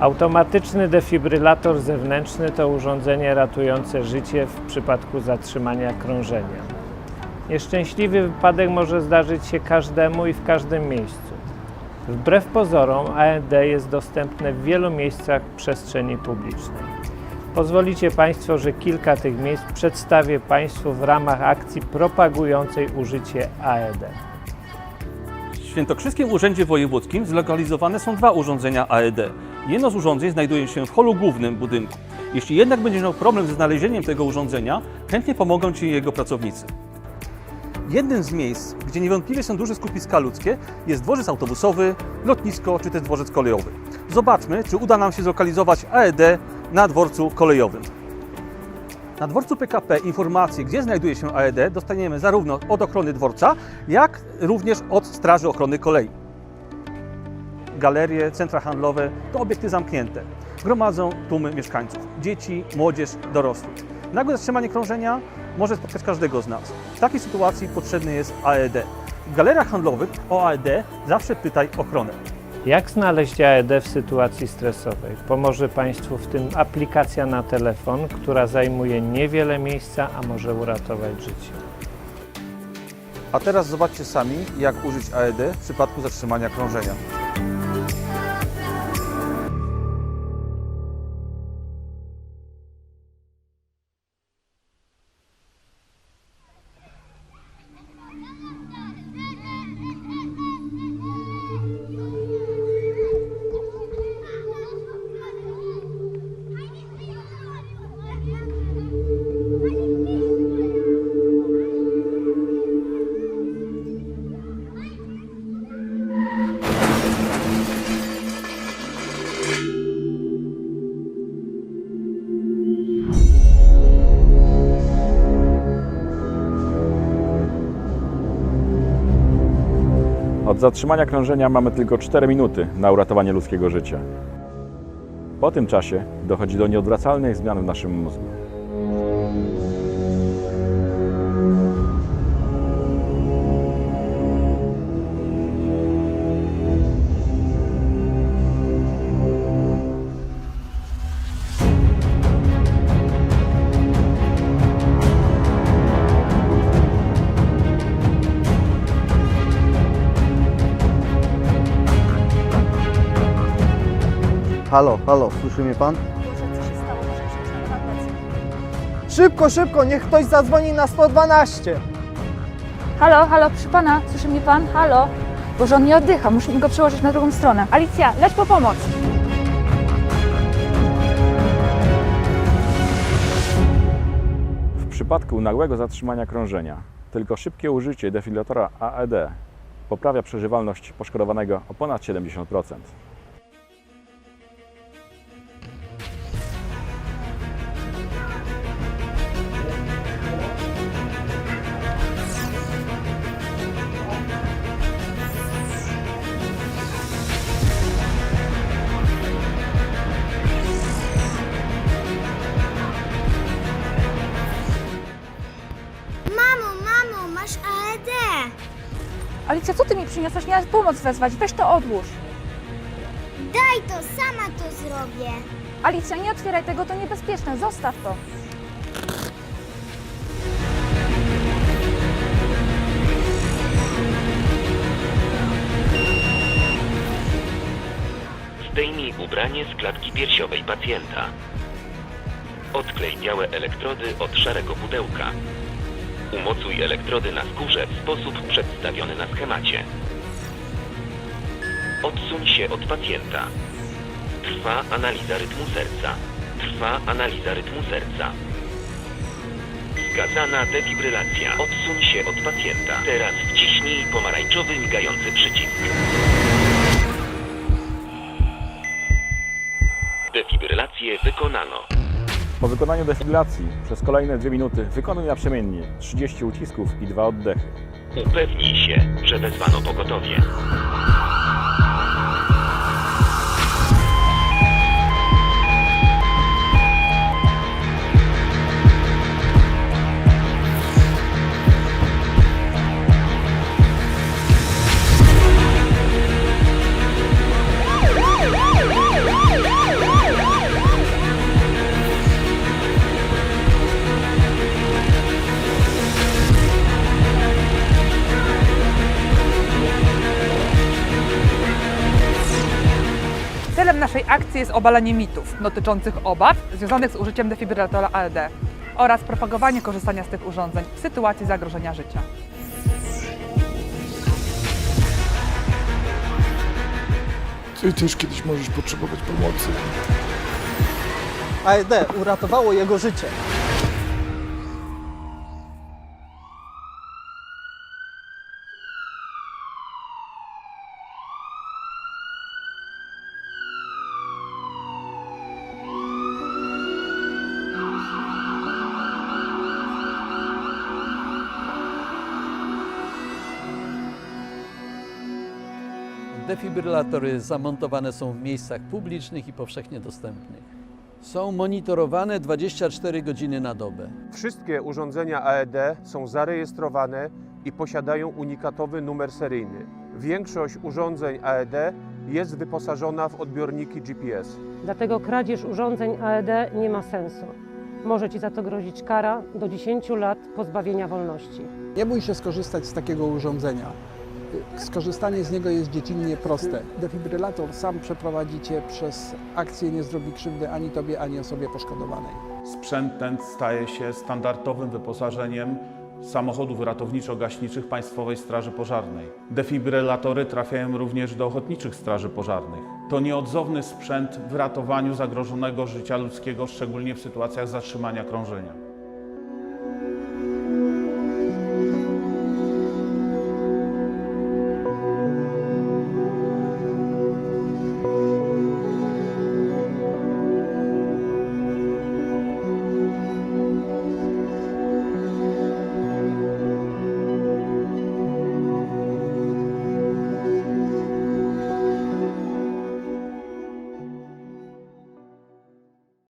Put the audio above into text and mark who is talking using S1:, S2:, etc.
S1: Automatyczny defibrylator zewnętrzny to urządzenie ratujące życie w przypadku zatrzymania krążenia. Nieszczęśliwy wypadek może zdarzyć się każdemu i w każdym miejscu. Wbrew pozorom AED jest dostępne w wielu miejscach przestrzeni publicznej. Pozwolicie Państwo, że kilka tych miejsc przedstawię Państwu w ramach akcji propagującej użycie AED.
S2: W Świętokrzyskim Urzędzie Wojewódzkim zlokalizowane są dwa urządzenia AED. Jedno z urządzeń znajduje się w holu głównym budynku. Jeśli jednak będziesz miał problem ze znalezieniem tego urządzenia, chętnie pomogą Ci jego pracownicy. Jednym z miejsc, gdzie niewątpliwie są duże skupiska ludzkie, jest dworzec autobusowy, lotnisko czy też dworzec kolejowy. Zobaczmy, czy uda nam się zlokalizować AED na dworcu kolejowym. Na dworcu PKP informacje, gdzie znajduje się AED, dostaniemy zarówno od ochrony dworca, jak również od Straży Ochrony Kolei. Galerie, centra handlowe to obiekty zamknięte. Gromadzą tłumy mieszkańców, dzieci, młodzież, dorosłych. Nagłe zatrzymanie krążenia może spotkać każdego z nas. W takiej sytuacji potrzebny jest AED. W galeriach handlowych o AED zawsze pytaj ochronę.
S1: Jak znaleźć AED w sytuacji stresowej? Pomoże Państwu w tym aplikacja na telefon, która zajmuje niewiele miejsca, a może uratować życie.
S3: A teraz zobaczcie sami, jak użyć AED w przypadku zatrzymania krążenia.
S4: Od zatrzymania krążenia mamy tylko 4 minuty na uratowanie ludzkiego życia. Po tym czasie dochodzi do nieodwracalnych zmian w naszym mózgu.
S5: Halo, halo, słyszy mnie pan? Szybko, szybko, niech ktoś zadzwoni na 112.
S6: Halo, halo, proszę pana, słyszy mnie pan? Halo? Boże, on nie oddycha, musimy go przełożyć na drugą stronę. Alicja, leć po pomoc!
S4: W przypadku nagłego zatrzymania krążenia tylko szybkie użycie defibrylatora AED poprawia przeżywalność poszkodowanego o ponad 70%.
S7: Masz AED.
S6: Alicja, co ty mi przyniosłaś? Miałaś pomoc wezwać, weź to odłóż.
S7: Daj to, sama to zrobię.
S6: Alicja, nie otwieraj tego, to niebezpieczne, zostaw to.
S8: Zdejmij ubranie z klatki piersiowej pacjenta. Odklej białe elektrody od szarego pudełka. Umocuj elektrody na skórze w sposób przedstawiony na schemacie. Odsuń się od pacjenta. Trwa analiza rytmu serca. Trwa analiza rytmu serca. Wskazana defibrylacja. Odsuń się od pacjenta. Teraz wciśnij pomarańczowy migający przycisk. Defibrylację wykonano.
S4: Po wykonaniu defibrylacji przez kolejne 2 minuty wykonuj naprzemiennie 30 ucisków i 2 oddechy.
S8: Upewnij się, że wezwano pogotowie.
S9: Celem naszej akcji jest obalenie mitów dotyczących obaw związanych z użyciem defibrylatora AED oraz propagowanie korzystania z tych urządzeń w sytuacji zagrożenia życia.
S10: Ty też kiedyś możesz potrzebować pomocy.
S5: AED uratowało jego życie.
S11: Defibrylatory zamontowane są w miejscach publicznych i powszechnie dostępnych. Są monitorowane 24 godziny na dobę.
S12: Wszystkie urządzenia AED są zarejestrowane i posiadają unikatowy numer seryjny. Większość urządzeń AED jest wyposażona w odbiorniki GPS.
S13: Dlatego kradzież urządzeń AED nie ma sensu. Może Ci za to grozić kara do 10 lat pozbawienia wolności.
S5: Nie bój się skorzystać z takiego urządzenia. Skorzystanie z niego jest dziecinnie proste. Defibrylator sam przeprowadzi Cię przez akcję, nie zrobi krzywdy ani Tobie, ani osobie poszkodowanej.
S10: Sprzęt ten staje się standardowym wyposażeniem samochodów ratowniczo-gaśniczych Państwowej Straży Pożarnej. Defibrylatory trafiają również do ochotniczych straży pożarnych. To nieodzowny sprzęt w ratowaniu zagrożonego życia ludzkiego, szczególnie w sytuacjach zatrzymania krążenia.